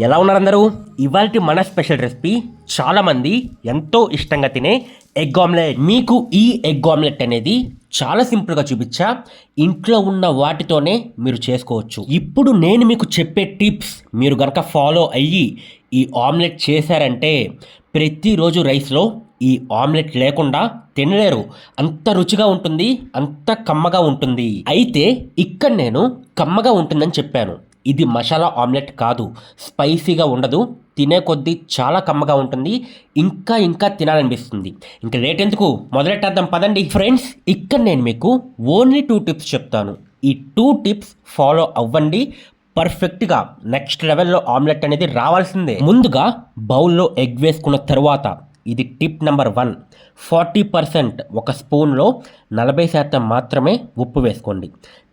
ఎలా ఉన్నారు అందరూ? ఇవాళ మన స్పెషల్ రెసిపీ చాలా మంది ఎంతో ఇష్టంగా తినే ఎగ్ ఆమ్లెట్. మీకు ఈ ఎగ్ ఆమ్లెట్ అనేది చాలా సింపుల్గా చూపించా. ఇంట్లో ఉన్న వాటితోనే మీరు చేసుకోవచ్చు. ఇప్పుడు నేను మీకు చెప్పే టిప్స్ మీరు గనక ఫాలో అయ్యి ఈ ఆమ్లెట్ చేశారంటే ప్రతిరోజు రైస్లో ఈ ఆమ్లెట్ లేకుండా తినలేరు. అంత రుచిగా ఉంటుంది అంత కమ్మగా ఉంటుంది. అయితే ఇక్కడ నేను కమ్మగా ఉంటుందని చెప్పాను. ఇది మసాలా ఆమ్లెట్ కాదు స్పైసీగా ఉండదు తినే కొద్దీ చాలా కమ్మగా ఉంటుంది ఇంకా ఇంకా తినాలనిపిస్తుంది. ఇంకా లేట్ ఎందుకు? మొదలెట్టేద్దాం పదండి. ఫ్రెండ్స్ ఇక్కడ నేను మీకు ఓన్లీ టూ టిప్స్ చెప్తాను. ఈ టూ టిప్స్ ఫాలో అవ్వండి. పర్ఫెక్ట్గా నెక్స్ట్ లెవెల్లో ఆమ్లెట్ అనేది రావాల్సిందే. ముందుగా బౌల్లో ఎగ్ వేసుకున్న తర్వాత ఇది tip number one. Forty percent ఒక స్పూన్లో నలభై శాతం మాత్రమే ఉప్పు వేసుకోండి.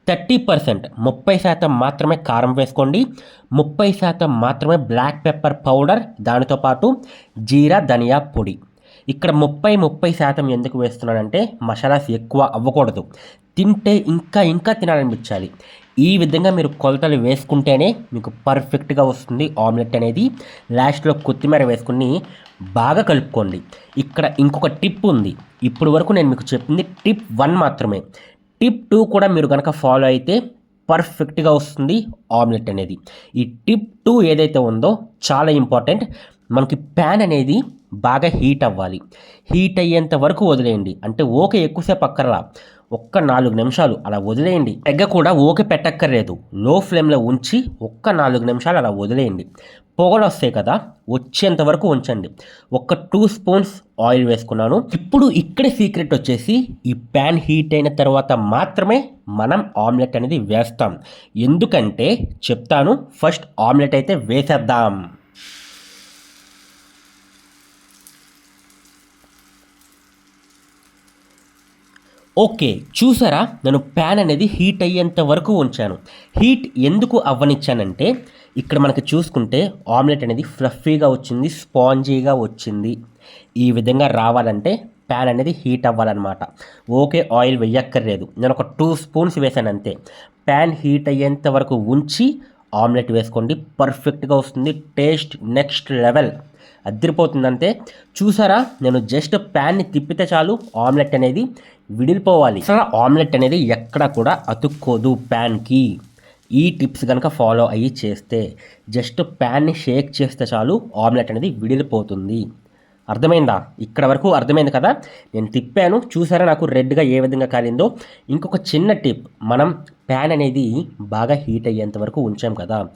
Thirty percent. ముప్పై శాతం మాత్రమే కారం వేసుకోండి. ముప్పై శాతం మాత్రమే బ్లాక్ పెప్పర్ పౌడర్ దానితో పాటు జీరా ధనియా పొడి. ఇక్కడ ముప్పై ముప్పై శాతం ఎందుకు వేస్తున్నానంటే మసాలాస్ ఎక్కువ అవ్వకూడదు. తింటే ఇంకా ఇంకా తినాలనిపించాలి. ఈ విధంగా మీరు కొలతలు వేసుకుంటేనే మీకు పర్ఫెక్ట్గా వస్తుంది ఆమ్లెట్ అనేది. లాస్ట్లో కొత్తిమీర వేసుకుని బాగా కలుపుకోండి. ఇక్కడ ఇంకొక టిప్ ఉంది. ఇప్పుడు వరకు నేను మీకు చెప్పింది టిప్ వన్ మాత్రమే. టిప్ టూ కూడా మీరు కనుక ఫాలో అయితే పర్ఫెక్ట్గా వస్తుంది ఆమ్లెట్ అనేది. ఈ టిప్ టూ ఏదైతే ఉందో చాలా ఇంపార్టెంట్. మనకి ప్యాన్ అనేది బాగా హీట్ అవ్వాలి. హీట్ అయ్యేంత వరకు వదిలేయండి. అంటే ఓకే ఎక్కువసేపు అక్కర్లా. ఒక్క నాలుగు నిమిషాలు అలా వదిలేయండి. ఎగ్గ కూడా ఓకే పెట్టక్కర్లేదు. లో ఫ్లేమ్లో ఉంచి ఒక్క నాలుగు నిమిషాలు అలా వదిలేయండి. పొగలు వస్తాయి కదా వచ్చేంత వరకు ఉంచండి. ఒక టూ స్పూన్స్ ఆయిల్ వేసుకున్నాను. ఇప్పుడు ఇక్కడే సీక్రెట్ వచ్చేసి ఈ ప్యాన్ హీట్ అయిన తర్వాత మాత్రమే మనం ఆమ్లెట్ అనేది వేస్తాం. ఎందుకంటే చెప్తాను ఫస్ట్ ఆమ్లెట్ అయితే వేసేద్దాం. ఓకే చూసారా? నేను ప్యాన్ అనేది హీట్ అయ్యేంత వరకు ఉంచాను. హీట్ ఎందుకు అవ్వనిచ్చానంటే ఇక్కడ మనకి చూసుకుంటే ఆమ్లెట్ అనేది ఫ్లఫీగా వచ్చింది స్పాంజీగా వచ్చింది. ఈ విధంగా రావాలంటే ప్యాన్ అనేది హీట్ అవ్వాలన్నమాట. ఓకే ఆయిల్ వేయక్కర్లేదు. నేను ఒక టూ స్పూన్స్ వేసాను అంతే. ప్యాన్ హీట్ అయ్యేంత వరకు ఉంచి ఆమ్లెట్ వేసుకోండి. పర్ఫెక్ట్గా వస్తుంది. Taste next level. అద్దరిపోతుందంటే చూసారా? నేను జస్ట్ ప్యాన్ని తిప్పితే చాలు ఆమ్లెట్ అనేది విడిపోవాలి అసలు ఆమ్లెట్ అనేది ఎక్కడ కూడా అతుక్కోదు ప్యాన్కి. ఈ టిప్స్ కనుక ఫాలో అయ్యి చేస్తే జస్ట్ ప్యాన్ని షేక్ చేస్తే చాలు ఆమ్లెట్ అనేది విడిలిపోతుంది. అర్థమైందా? ఇక్కడ వరకు అర్థమైంది కదా? నేను తిప్పాను. చూసారా? నాకు రెడ్గా ఏ విధంగా కాలిందో. ఇంకొక చిన్న టిప్. మనం ప్యాన్ అనేది బాగా హీట్ అయ్యేంత వరకు ఉంచాం కదా.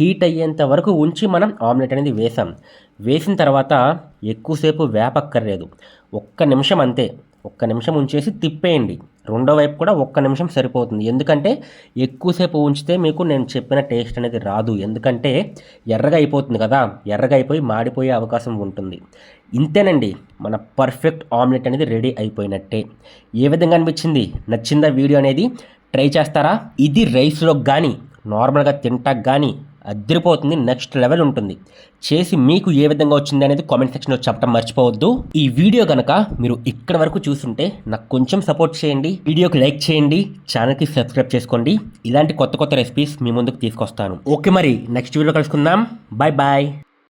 హీట్ అయ్యేంత వరకు ఉంచి మనం ఆమ్లెట్ అనేది వేసాం. వేసిన తర్వాత ఎక్కువసేపు వేపక్కర్లేదు. ఒక్క నిమిషం అంతే. ఒక్క నిమిషం ఉంచేసి తిప్పేయండి. రెండో వైపు కూడా ఒక్క నిమిషం సరిపోతుంది. ఎందుకంటే ఎక్కువసేపు ఉంచితే మీకు నేను చెప్పిన టేస్ట్ అనేది రాదు. ఎందుకంటే ఎర్రగా అయిపోతుంది కదా. ఎర్రగా అయిపోయి మాడిపోయే అవకాశం ఉంటుంది. ఇంతేనండి. మన పర్ఫెక్ట్ ఆమ్లెట్ అనేది రెడీ అయిపోయినట్టే. ఏ విధంగా అనిపించింది? నచ్చిందా వీడియో అనేది? ట్రై చేస్తారా? ఇది రైస్లో కానీ నార్మల్గా తింటాక కానీ అదిరిపోతుంది నెక్స్ట్ లెవెల్ ఉంటుంది. చేసి మీకు ఏ విధంగా వచ్చింది అనేది కామెంట్ సెక్షన్లో చెప్పడం మర్చిపోవద్దు. ఈ వీడియో కనుక మీరు ఇక్కడ వరకు చూస్తుంటే నాకు కొంచెం సపోర్ట్ చేయండి. వీడియోకి లైక్ చేయండి. ఛానల్కి సబ్స్క్రైబ్ చేసుకోండి. ఇలాంటి కొత్త కొత్త రెసిపీస్ మీ ముందుకు తీసుకొస్తాను. ఓకే మరి నెక్స్ట్ వీడియో కలుసుకుందాం. Bye bye